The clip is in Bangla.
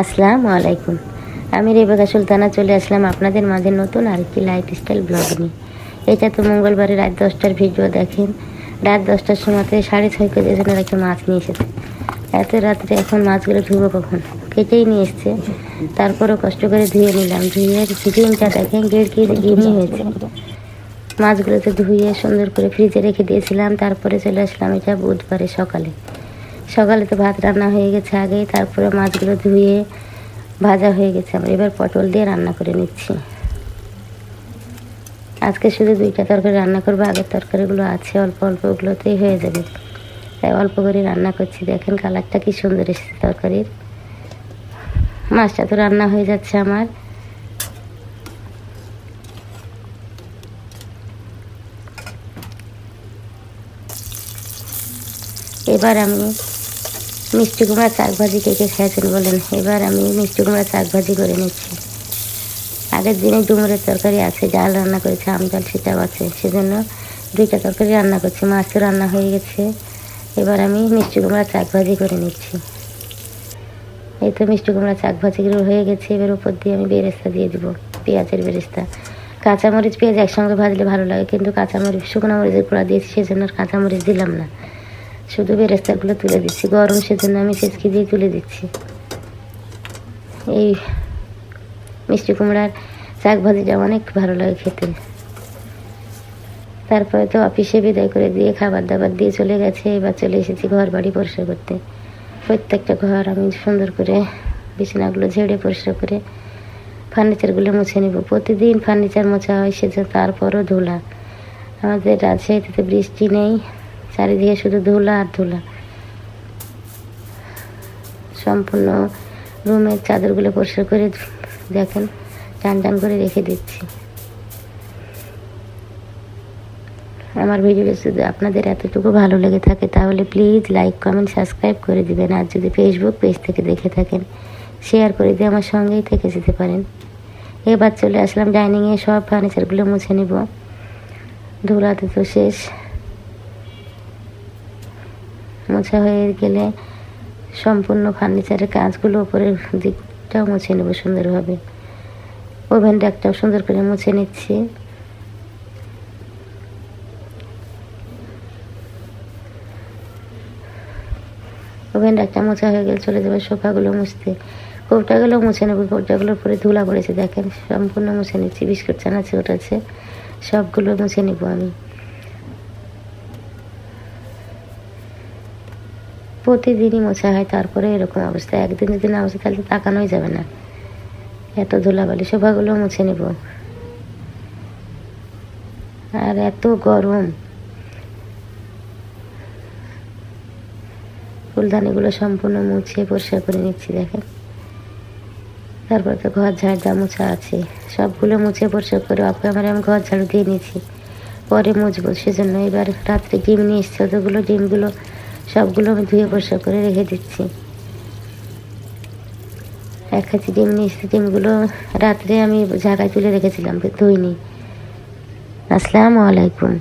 আসসালামু আলাইকুম। আমি রেবেকা সুলতানা, চলে আসলাম আপনাদের মাঝে নতুন আরেকটি লাইফ স্টাইল ব্লগ নিয়ে। এটা তো মঙ্গলবারে রাত দশটার ভিডিও দেখেন। রাত দশটার সময়তে সাড়ে ছয় কেজি ওজনের একটা মাছ নিয়ে এসেছে। এত রাত্রে এখন মাছগুলো ধুবো কখন? কেটেই নিয়ে এসছে। তারপরেও কষ্ট করে ধুয়ে নিলাম। ধুয়ে ডিমটা দেখেন গেড়কি গিমি হয়েছে। মাছগুলোতে ধুয়ে সুন্দর করে ফ্রিজে রেখে দিয়েছিলাম। তারপরে চলে আসলাম এটা বুধবারে সকালে। সকালে তো ভাত রান্না হয়ে গেছে আগেই, তারপরে মাছগুলো ধুয়ে ভাজা হয়ে গেছে। আমরা এবার পটল দিয়ে রান্না করে নিচ্ছি। আজকে শুধু দুইটা তরকারি রান্না করব, আগের তরকারিগুলো আছে, অল্প অল্প ওগুলোতেই হয়ে যাবে। তাই অল্প করে রান্না করছি। দেখেন কালারটা কি সুন্দর এসেছে তরকারির। মাছটা তো রান্না হয়ে যাচ্ছে আমার। এবার আমি মিষ্টি কুমড়া শাক ভাজি কে কে খেয়েছেন বলেন? এবার আমি মিষ্টি কুমড়া শাক ভাজি করে নিচ্ছি। আগের দিনে ডুমুরের তরকারি আছে ডাল রান্না করেছে আম ডাল, সেটাও আছে। সেজন্য দুইটা তরকারি রান্না করছি মাছও রান্না হয়ে গেছে। এবার আমি মিষ্টি কুমড়া শাক ভাজি করে নিচ্ছি। এই তো মিষ্টি কুমড়া শাক ভাজিগুলো হয়ে গেছে, এবার উপর দিয়ে আমি বেরেস্তা দিয়ে দিব, পেঁয়াজের বেরেস্তা। কাঁচামরিচ, পেঁয়াজ একসঙ্গে ভাজলে ভালো লাগে, কিন্তু কাঁচামরিচ, শুকনো মরিচের গুঁড়া দিয়েছি, সেজন্য কাঁচামরিচ দিলাম না। শুধু বেরেস্তাগুলো তুলে দিচ্ছি। গরম সেজন্য আমি সেচকি দিয়ে তুলে দিচ্ছি। এই মিষ্টি কুমড়ার শাক ভাজিটা অনেক ভালো লাগে খেতে। তারপরে তো অফিসে বিদায় করে দিয়ে খাবার দাবার দিয়ে চলে গেছে। এবার চলে এসেছি ঘর বাড়ি পরিষ্কার করতে। প্রত্যেকটা ঘর আমি সুন্দর করে বিছানাগুলো ঝেড়ে পরিষ্কার করে ফার্নিচারগুলো মুছে নেব। প্রতিদিন ফার্নিচার মোছা হয়, সেজন্য তারপরও ধুলা। আমাদের রাজশাহীতে বৃষ্টি নেই। চারিদিকে শুধু ধুলা আর ধুলা। সম্পূর্ণ রুমের চাদরগুলো পরিষ্কার করে দেখেন টান টান করে রেখে দিচ্ছি। আমার ভিডিওটা যদি আপনাদের এতটুকু ভালো লেগে থাকে, তাহলে প্লিজ লাইক কমেন্ট সাবস্ক্রাইব করে দিবেন। আর যদি ফেসবুক পেজ থেকে দেখে থাকেন শেয়ার করে দিয়ে আমার সঙ্গেই থেকে যেতে পারেন। এবার চলে আসলাম ডাইনিংয়ে সব ফার্নিচারগুলো মুছে নিব। ধুলাতে তো শেষ। মোছা হয়ে গেলে সম্পূর্ণ ফার্নিচারের কাজগুলো উপরের দিকটাও মুছে নেব সুন্দরভাবে। ওভেন একটাও সুন্দর করে মুছে নিচ্ছি। ওভেন একটা মোছা হয়ে গেলে চলে যাবে সোফাগুলো মুছতে। কৌটাগুলো মুছে নেব, কৌটাগুলোর পরে ধুলা পড়েছে, দেখেন, সম্পূর্ণ মুছে নিচ্ছি, বিস্কুট চানাচি আছে, সবগুলো মুছে নিব আমি। প্রতিদিনই মোছা হয়, তারপরে এরকম অবস্থা। একদিন যদি না মোছা তাহলে তাকানোই যাবে না। এত ধুলাবালি সোফাগুলো মুছে নিব। আর এত গরম। ফুলদানিগুলো সম্পূর্ণ মুছে পরিষ্কার করে নিচ্ছি, দেখেন। তারপর তো ঘর ঝাড় যা মোছা আছে। সবগুলো মুছে পরিষ্কার করে অফ ক্যামেরা আমি ঘর ঝাড়ু দিয়ে নিয়েছি পরে মুছবো, সেজন্য এবার রাত্রে ডিম নিয়ে এসছি। ওগুলো ডিমগুলো সবগুলো আমি ধুয়ে পরিষ্কার করে রেখে দিচ্ছি। এক কাছে ডিম নিয়ে এসেছি ডিমগুলো রাত্রে আমি জায়গায় তুলে রেখেছিলাম, ধুইনি। আসসালামু আলাইকুম।